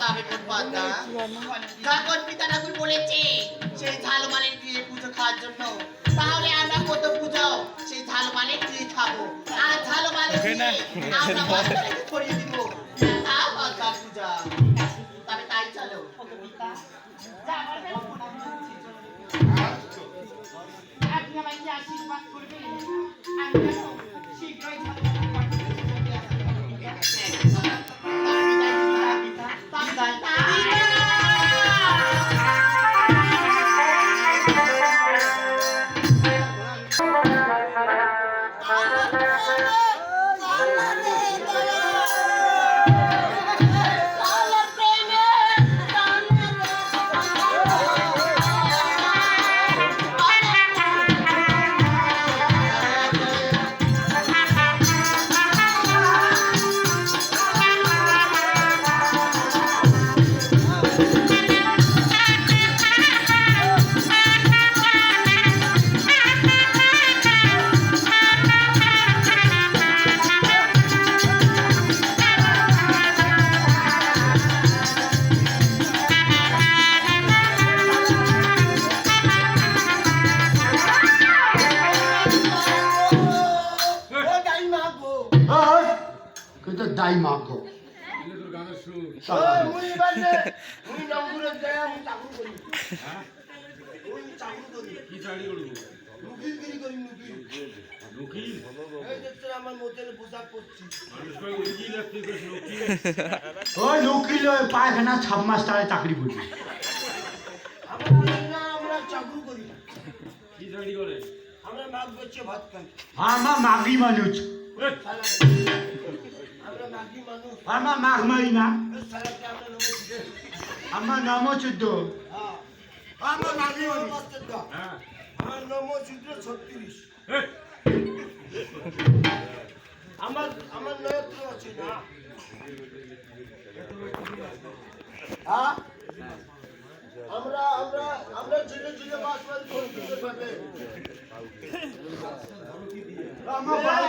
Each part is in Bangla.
তবে কোন পাতা। যখন পিতা ঠাকুর বলেছে সেই ঝালমালের দিয়ে পুজো খাওয়ার জন্য। তাহলে আমরা কত পুজো? সেই ঝালমালের দিয়ে খাব। আর ঝালমালের দিয়ে আমরা বাচ্চাটাকে ছড়িয়ে দিব। তা পূজা। তবে তাই চলো। আপনি আমাকে আশীর্বাদ করবেন। আমি Thank you. ওই উকিল ওই পায়খানা ছাপ মাস্টারে চাকরি করি আমরা না চাকরি করি না। কি চাকরি করে? আমরা আমার মাগি মানুষ। আমরা মাগি মানুষ আমার মাঘ মারি না আমরা নাম চোদ্দ আমার মাগি মানুষ হ্যাঁ আমার নমসূত্র ছত্রিশ এই, আমার আমার নয়ত্র আছে না হ্যাঁ আমরা আমরা আমরা ঝিলে ঝিলে মাছ মাছ করতে পারবে আমার বাড়ি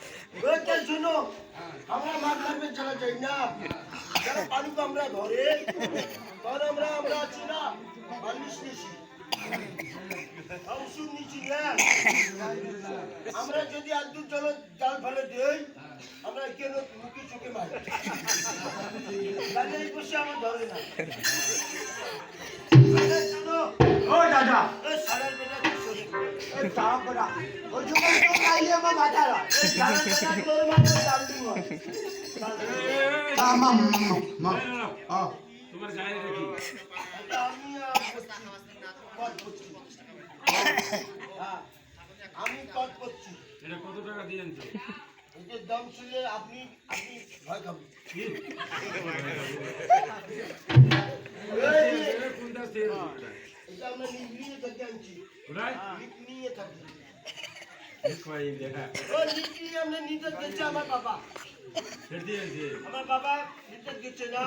জাল আমরা মাছ মারবে চলা যাই না। যারা পালুক আমরা ধরে তখন আমরা আমরা আছি না। নিছি। ওষুধ নিছি না। আমরা যদি আদু চলো জাল ফেলে দেই আমরা কেন মুখে চোখে মারি? তাহলে এই বসে আমার ধরে না। দাদা। বেলা দুশো এই তাড়া করা ওই জন্য তো খাইয়ে আমার বাজারা এই সারার বেলা তোর মাঝে দাম দিব আমার মা এই, না, না, আ তোমার গায়ে দেখি আমি পথ করছি হ্যাঁ, আমি পথ করছি এটা কত টাকা দিয়েন তো এটার দাম শুনলে আপনি আপনি ভয় খাবেন এই যে, কোনটা সেল এটা আমরা নিয়ে থেকে আনছি কোথায় লিক নিয়ে থাকি। ও লিক নিয়ে আমরা নিতে গেছে আমার বাবা। আমার বাবা নিতে গেছে না।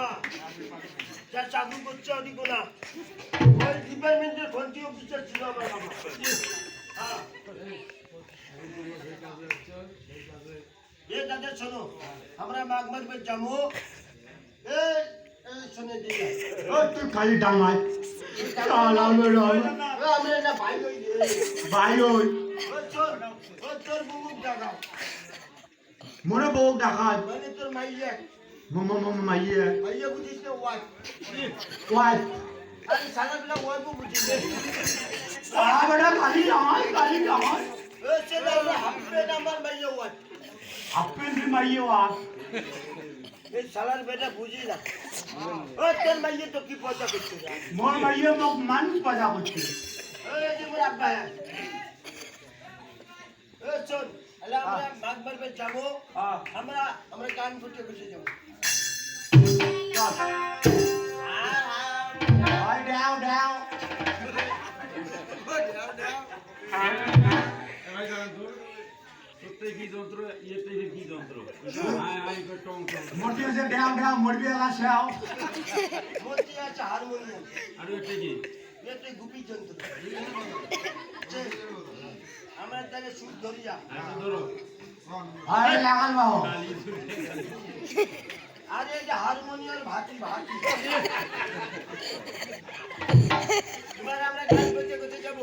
যা চাকরি করছে অনেক না। ওই ডিপার্টমেন্টের ঘন্টি অফিসার ছিল আমার বাবা। হ্যাঁ। এ দাদা শোনো। আমরা মাঘ মারবে যাব। এ এ, শুনে তুই খালি ডাঙাই চালা ভাই হই রে ভাই ওই ও চোর ও চোর বুবুক ডাকাও মনে বউ ডাকাত মানে তোর মাইয়া মামা মামা মাইয়ে মাইয়া বুঝিস না ওয়াই ওয়াই আরে সারা বেলা ওয়াই বুঝিস না সারা বেড়া খালি ডাঙাই খালি ডাঙাই ও চোর আমরা হাফে নাম্বার মাইয়া ওয়াই আপেল দি মাইয়ে ওয়া এই শালার বেটা বুঝি না ও তোর মাইয়া তো কি পয়সা করছে রে? মোর মাইয়ে মোক মানুষ পাজা করছে ওই যে মোর আব্বা ও চল তাহলে আমরা মাঘ মারবে যাবো হ্যাঁ আমরা আমরা কান ফুটে বসে যাবো তো ওই দাও দাও এবার জানেন তো সত্যি কি যন্ত্র ইয়েতে কি যন্ত্র আয় আয় করে টং টং মোটি হচ্ছে দাও দাও মরবি এলা সেও মধ্যে আছে হারমোনিয়াম আর এটা কি এতে গুপি আমরা তাকে সুর ধরি যা। ধরো আরে ভাটি এবার আমরা গান করতে করতে যাব।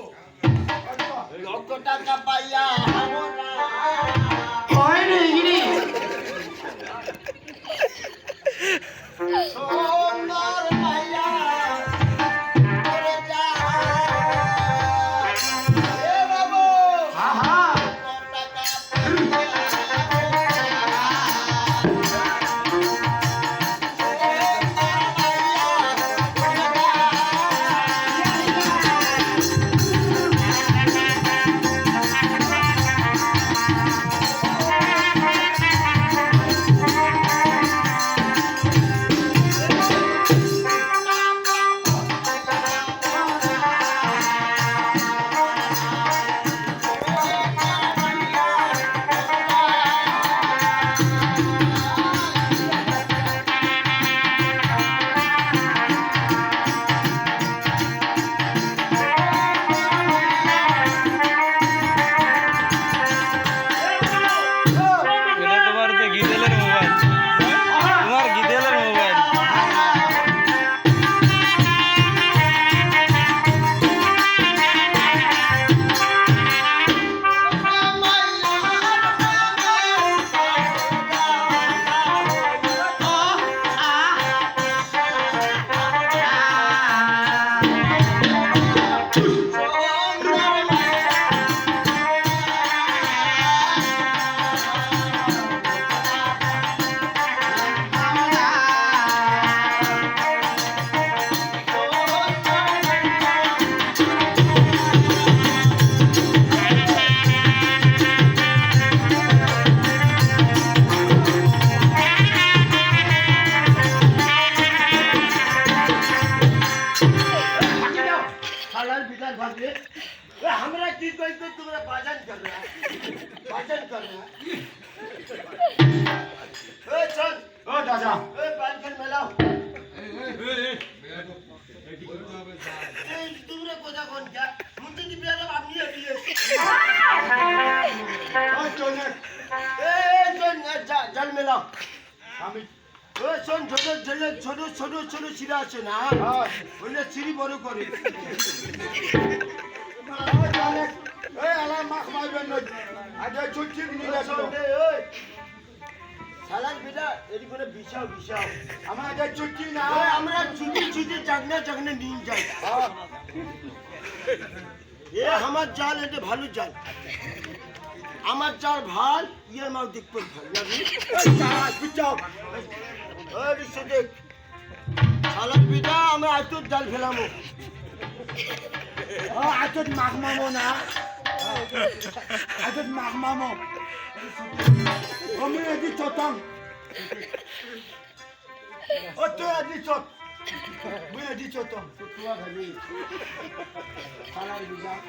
লক্ষ টাকা পাইয়া আমরা আমি শোন ছোট ছেলে ছোট ছোট ছোট ছিঁড়া আছে না? ওইটা চিড়ি বড় করে। আমার আজ না। আমরা ছুটি ছুটি চাকনা চাকনা নিয়ে যাই। আমার জাল, এটা ভালো জাল। আমার জাল ভালো ইয়ে মাও দেখতে ভালো। লাগি বুঝাও ওই রিসে দেখ। সালাদ বেটা আমরা আজ জাল ফেলামো। আজ মাখ না। আজ মাখ আমি আজ চতং। ও, তুই আজ চত Buna diç otom. Kutular hani. Kalan güzel.